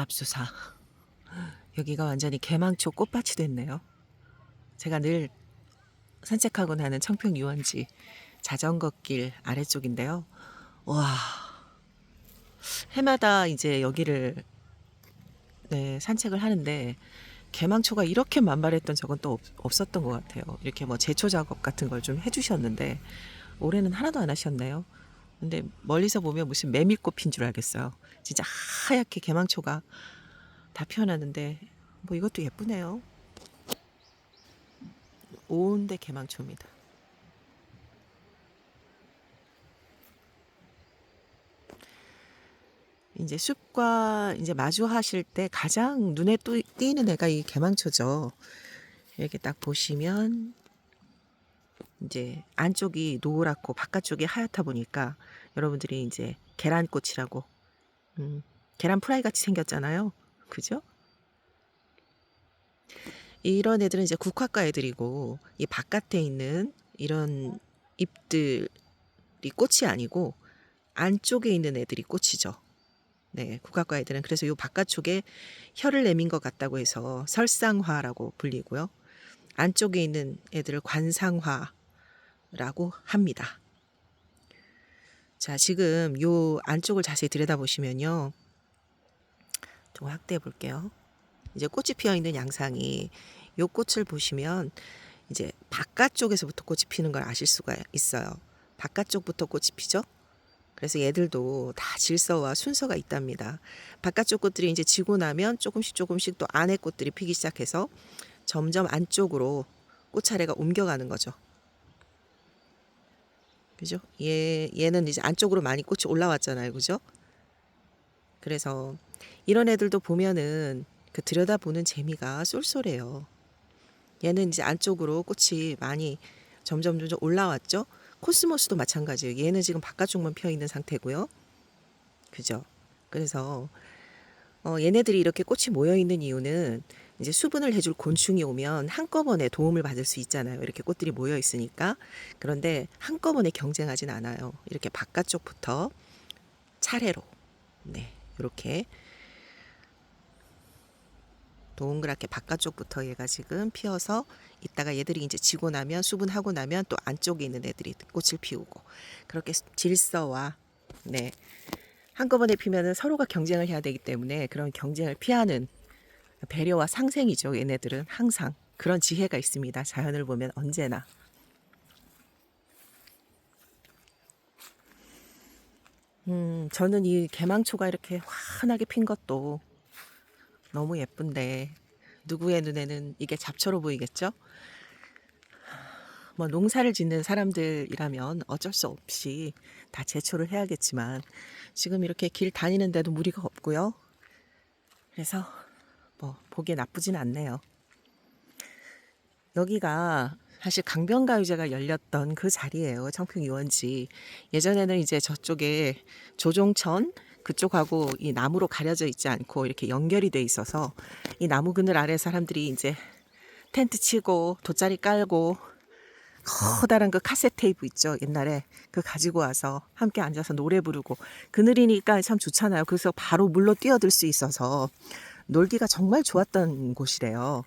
맙소사. 여기가 완전히 개망초 꽃밭이 됐네요. 제가 늘 산책하고 나는 청평 유원지 자전거 길 아래쪽인데요. 와. 해마다 이제 여기를 네, 산책을 하는데 개망초가 이렇게 만발했던 적은 또 없- 없었던 것 같아요. 이렇게 뭐 제초 작업 같은 걸 좀 해주셨는데 올해는 하나도 안 하셨네요. 근데 멀리서 보면 무슨 메밀꽃 핀줄 알겠어요. 진짜 하얗게 개망초가 다 피어나는데 뭐 이것도 예쁘네요. 온데 개망초입니다. 이제 숲과 이제 마주하실 때 가장 눈에 또 띄는 애가 이 개망초죠. 이렇게 딱 보시면 이제 안쪽이 노랗고 바깥쪽이 하얗다 보니까 여러분들이 이제 계란꽃이라고 음, 계란 프라이 같이 생겼잖아요. 그죠? 이런 애들은 이제 국화과 애들이고 이 바깥에 있는 이런 잎들이 꽃이 아니고 안쪽에 있는 애들이 꽃이죠. 네, 국화과 애들은 그래서 요 바깥쪽에 혀를 내민 것 같다고 해서 설상화라고 불리고요. 안쪽에 있는 애들을 관상화 라고 합니다. 자, 지금 요 안쪽을 자세히 들여다보시면요. 좀 확대해 볼게요. 이제 꽃이 피어 있는 양상이 요 꽃을 보시면 이제 바깥쪽에서부터 꽃이 피는 걸 아실 수가 있어요. 바깥쪽부터 꽃이 피죠. 그래서 얘들도 다 질서와 순서가 있답니다. 바깥쪽 꽃들이 이제 지고 나면 조금씩 조금씩 또 안에 꽃들이 피기 시작해서 점점 안쪽으로 꽃차례가 옮겨가는 거죠. 그죠? 얘, 얘는 이제 안쪽으로 많이 꽃이 올라왔잖아요. 그죠? 그래서 이런 애들도 보면은 그 들여다보는 재미가 쏠쏠해요. 얘는 이제 안쪽으로 꽃이 많이 점점 점점 올라왔죠. 코스모스도 마찬가지예요. 얘는 지금 바깥쪽만 피어 있는 상태고요. 그죠? 그래서 어, 얘네들이 이렇게 꽃이 모여 있는 이유는 이제 수분을 해줄 곤충이 오면 한꺼번에 도움을 받을 수 있잖아요. 이렇게 꽃들이 모여 있으니까. 그런데 한꺼번에 경쟁하진 않아요. 이렇게 바깥쪽부터 차례로. 네. 이렇게 동그랗게 바깥쪽부터 얘가 지금 피어서 이따가 얘들이 이제 지고 나면 수분하고 나면 또 안쪽에 있는 애들이 꽃을 피우고 그렇게 질서와 네 한꺼번에 피면은 서로가 경쟁을 해야 되기 때문에 그런 경쟁을 피하는 배려와 상생이죠 얘네들은 항상 그런 지혜가 있습니다 자연을 보면 언제나 음 저는 이 개망초가 이렇게 환하게 핀 것도 너무 예쁜데 누구의 눈에는 이게 잡초로 보이겠죠? 뭐 농사를 짓는 사람들이라면 어쩔 수 없이 다 제초를 해야겠지만 지금 이렇게 길 다니는데도 무리가 없고요. 그래서 뭐 보기에 나쁘진 않네요. 여기가 사실 강변가요제가 열렸던 그 자리예요. 청평 유원지. 예전에는 이제 저쪽에 조종천 그쪽하고 이 나무로 가려져 있지 않고 이렇게 연결이 돼 있어서 이 나무 그늘 아래 사람들이 이제 텐트 치고 돗자리 깔고 커다란 그 카세트 테이프 있죠 옛날에 그 가지고 와서 함께 앉아서 노래 부르고 그늘이니까 참 좋잖아요 그래서 바로 물로 뛰어들 수 있어서 놀기가 정말 좋았던 곳이래요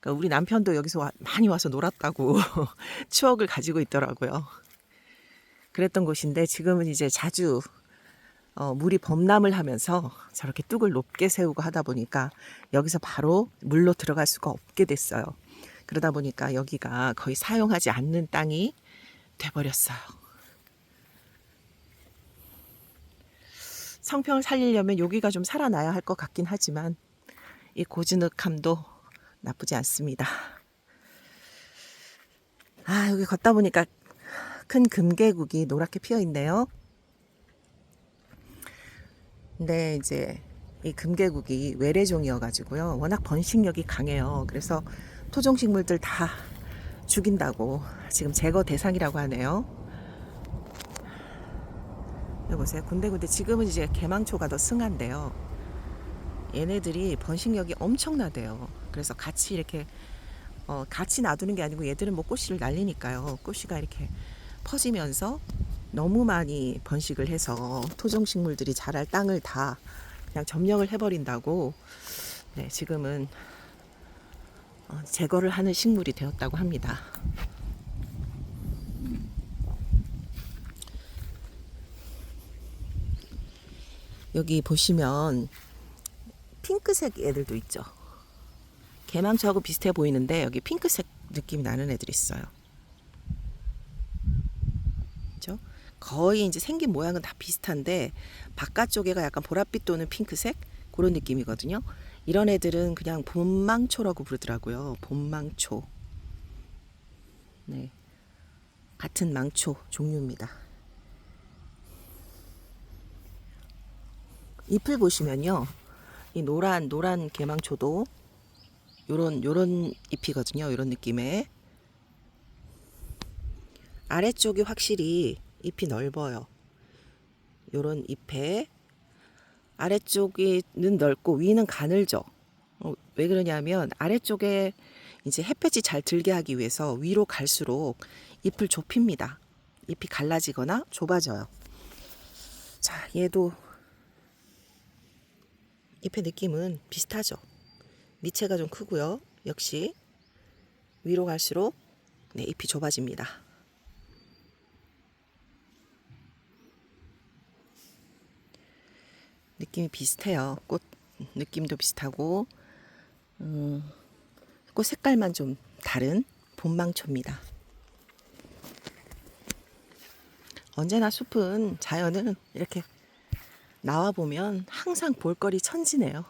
그러니까 우리 남편도 여기서 와- 많이 와서 놀았다고 추억을 가지고 있더라고요 그랬던 곳인데 지금은 이제 자주 어, 물이 범람을 하면서 저렇게 뚝을 높게 세우고 하다 보니까 여기서 바로 물로 들어갈 수가 없게 됐어요. 그러다 보니까 여기가 거의 사용하지 않는 땅이 돼버렸어요. 성평을 살리려면 여기가 좀 살아나야 할 것 같긴 하지만 이 고즈넉함도 나쁘지 않습니다. 아, 여기 걷다 보니까 큰 금계국이 노랗게 피어 있네요. 근데 이제 이 금계국이 외래종이어가지고요. 워낙 번식력이 강해요. 그래서 토종식물들 다 죽인다고 지금 제거 대상이라고 하네요. 여기 보세요. 군데군데 지금은 이제 개망초가 더 승한데요. 얘네들이 번식력이 엄청나대요. 그래서 같이 이렇게 어, 같이 놔두는 게 아니고 얘들은 뭐 꽃씨를 날리니까요. 꽃씨가 이렇게 퍼지면서 너무 많이 번식을 해서 토종 식물들이 자랄 땅을 다 그냥 점령을 해버린다고 네, 지금은 어, 제거를 하는 식물이 되었다고 합니다. 여기 보시면 핑크색 애들도 있죠. 개망초하고 비슷해 보이는데 여기 핑크색 느낌이 나는 애들이 있어요. 그죠? 거의 이제 생긴 모양은 다 비슷한데 바깥쪽에가 약간 보랏빛 또는 핑크색 그런 느낌이거든요. 이런 애들은 그냥 봄망초라고 부르더라고요. 봄망초. 네. 같은 망초 종류입니다. 잎을 보시면요. 이 노란 노란 개망초도 요런 요런 잎이거든요. 요런 느낌의 아래쪽이 확실히 잎이 넓어요. 요런 잎에 아래쪽이는 넓고 위는 가늘죠. 어, 왜 그러냐면 아래쪽에 이제 햇볕이 잘 들게 하기 위해서 위로 갈수록 잎을 좁힙니다. 잎이 갈라지거나 좁아져요. 자, 얘도 잎의 느낌은 비슷하죠. 밑에가 좀 크고요. 역시 위로 갈수록 네, 잎이 좁아집니다. 느낌이 비슷해요. 꽃 느낌도 비슷하고 음, 꽃 색깔만 좀 다른 봄망초입니다. 언제나 숲은 자연은 이렇게 나와 보면 항상 볼거리 천지네요.